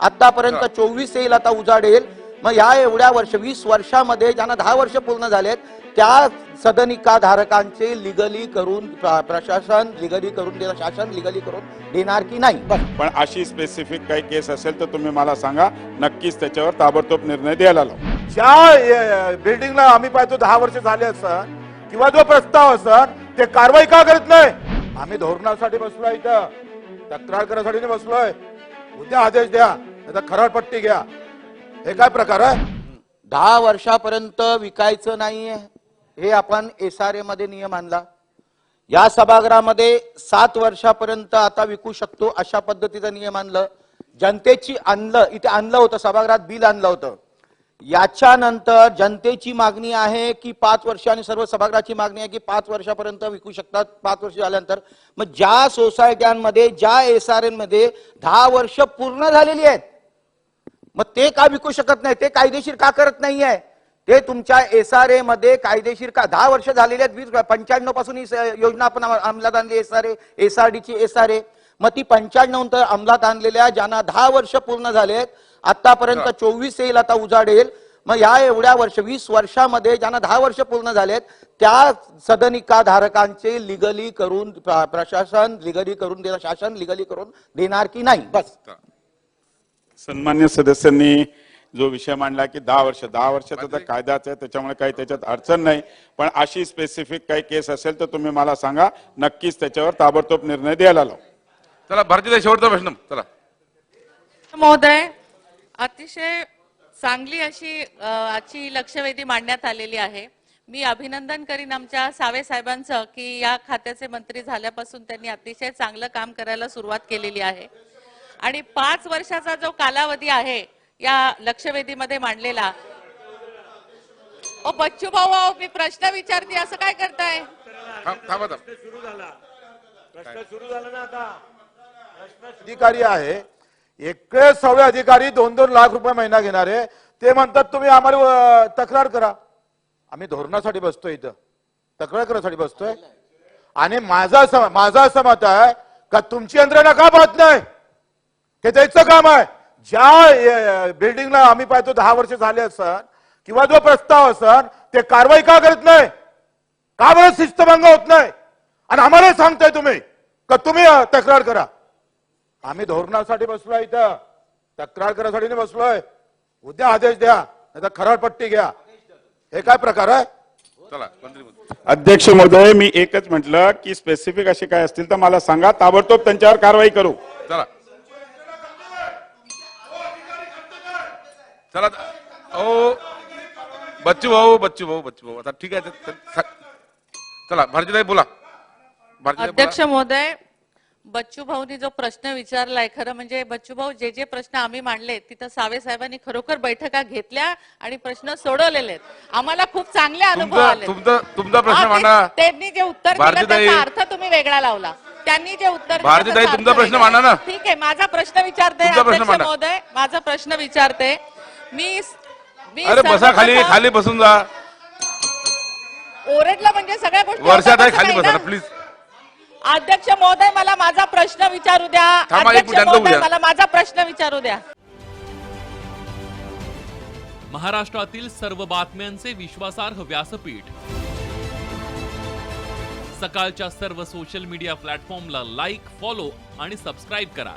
आतापर्यंत चोवीस येईल आता उजाड येईल. मग ह्या एवढ्या वर्ष वीस वर्षामध्ये ज्यांना दहा वर्ष पूर्ण झालेत त्या सदनिका धारकांचे लिगली करून प्र- प्रशासन लिगली करून देणार शासन लिगली करून देणार की नाही? बस. पण अशी स्पेसिफिक काही केस असेल तर तुम्ही मला सांगा नक्कीच त्याच्यावर ताबडतोब निर्णय द्यायला लावू. ज्या बिल्डिंगला आम्ही पाहतो दहा वर्ष झाले असत किंवा जो प्रस्ताव असत ते कारवाई का करत नाही? आम्ही धोरणासाठी बसलोय इथं. तक्रार करण्यासाठी बसलोय. उद्या आदेश द्या. नाही पट्टी घ्या. हे काय प्रकार आहे? दहा वर्षापर्यंत विकायचं नाहीये. हे आपण एस आर ए मध्ये नियम आणला. या सभागृहामध्ये सात वर्षापर्यंत आता विकू शकतो अशा पद्धतीचा नियम आणलं. जनतेची आणलं इथे आणलं होतं सभागृहात बिल आणलं होतं. याच्यानंतर जनतेची मागणी आहे की पाच वर्ष आणि सर्व सभागृहाची मागणी आहे की पाच वर्षापर्यंत विकू शकतात पाच वर्ष झाल्यानंतर. मग ज्या सोसायट्यांमध्ये ज्या एस आरमध्ये दहा वर्ष पूर्ण झालेली आहेत मग ते का विकू शकत नाही? ते कायदेशीर का करत नाहीये? ते तुमच्या एस आर ए मध्ये कायदेशीर का? दहा वर्ष झालेली आहेत वीस पंच्याण्णवपासून ही योजना आपण अम- अंमलात आणली S R A S R ची एस आर ए मग ती पंच्याण्णव नंतर अंमलात आणलेल्या ज्यांना दहा वर्ष पूर्ण झालेत आतापर्यंत चोवीस येईल आता उजाड येईल मग ह्या एवढ्या वर्ष वीस वर्षामध्ये ज्यांना दहा वर्ष पूर्ण झालेत त्या सदनिका धारकांचे लिगली करून प्र- प्रशासन लिगली करून देणार शासन लिगली करून देणार की नाही? बस. सन्मान्य सदस्यांनी जो विषय मांडला की दहा वर्ष दहा वर्षाचा तर कायदाच आहे त्याच्यामुळे काही त्याच्यात अडचण नाही. पण अशी स्पेसिफिक काही केस असेल तर तुम्ही मला सांगा नक्कीच त्याच्यावर ताबडतोब निर्णय द्यायला लावू. चला भारतीय शेवटचा प्रश्न. चला. महोदय अतिशय चांगली अशी आजची लक्षवेधी मांडण्यात आलेली आहे. मी अभिनंदन करीन आमच्या सावे साहेबांचं की या खात्याचे मंत्री झाल्यापासून त्यांनी अतिशय चांगलं काम करायला सुरुवात केलेली आहे. आणि पाच वर्षाचा जो कालावधी आहे या लक्षवेधीमध्ये मांडलेला. ओ बच्चू भाऊ अहो, मी प्रश्न विचारते असं काय करताय? थांब- थांबा थांब. अधिकारी आहे. एकटे सगळे अधिकारी दोन दोन लाख रुपये महिना घेणारे ते म्हणतात तुम्ही आम्हाला तक्रार करा. आम्ही धोरणासाठी बसतोय इथं. तक्रार करण्यासाठी बसतोय. आणि माझं माझं असं मत आहे का तुमची यंत्रणा का पाहत नाही? ते त्याचं काम आहे. ज्या बिल्डिंगला आम्ही पाहतो दहा वर्ष झाले असत किंवा जो प्रस्ताव असत ते कारवाई का करत नाही? का बरं शिस्तभंग होत नाही? आणि आम्हाला सांगताय तुम्ही का तुम्ही तक्रार करा. आम्ही धोरणासाठी बसलोय इथं. तक्रार करण्यासाठी नाही बसलोय. उद्या आदेश द्या नाही खराडपट्टी घ्या. हे काय प्रकार आहे. अध्यक्ष महोदय मी एकच म्हटलं की स्पेसिफिक असे काय असतील तर मला सांगा. ताबडतोब त्यांच्यावर कारवाई करू. चला. चला ओ बच्चू भाऊ बच्चू भाऊ बच्चू भाऊ. आता ठीक आहे चला भारतीताई बोला. भारतीताई अध्यक्ष. महोदय बच्चू भाऊनी जो प्रश्न विचारलाय खरं म्हणजे बच्चू भाऊ जे जे प्रश्न आम्ही मांडले तिथं सावे साहेबांनी खरोखर बैठका घेतल्या आणि प्रश्न सोडवलेले आहेत. आम्हाला खूप चांगले अनुभव तुमचा आले तुमचा तुमचा प्रश्न हा, ते- मांडा. त्यांनी जे उत्तर दिलं भारतीताई- त्याचा अर्थ तुम्ही वेगळा लावला. त्यांनी जे उत्तर दिलं भारतीताई, त्याचा तुमचा अर्थ प्रश्न वेगळा. मांडा ना. ठीक आहे माझा प्रश्न विचारते तुमचा प्रश्न अध्यक्ष मांडा. महोदय. माझा प्रश्न विचारते. मी अरे बसा खाली खाली बसून जा. ओरडलं म्हणजे सगळ्या गोष्टी वर्षात आहे खाली बसा ना. प्लीज अध्यक्ष महोदय मला माझा प्रश्न विचारू द्या. थांबा, एक अध्यक्ष मिनिट, महोदय उद्या. मला माझा प्रश्न विचारू द्या. महाराष्ट्रातील सर्व बातम्यांचे विश्वासार्ह व्यासपीठ. सकाळच्या सर्व सोशल मीडिया प्लॅटफॉर्मला लाईक फॉलो आणि सबस्क्राईब करा.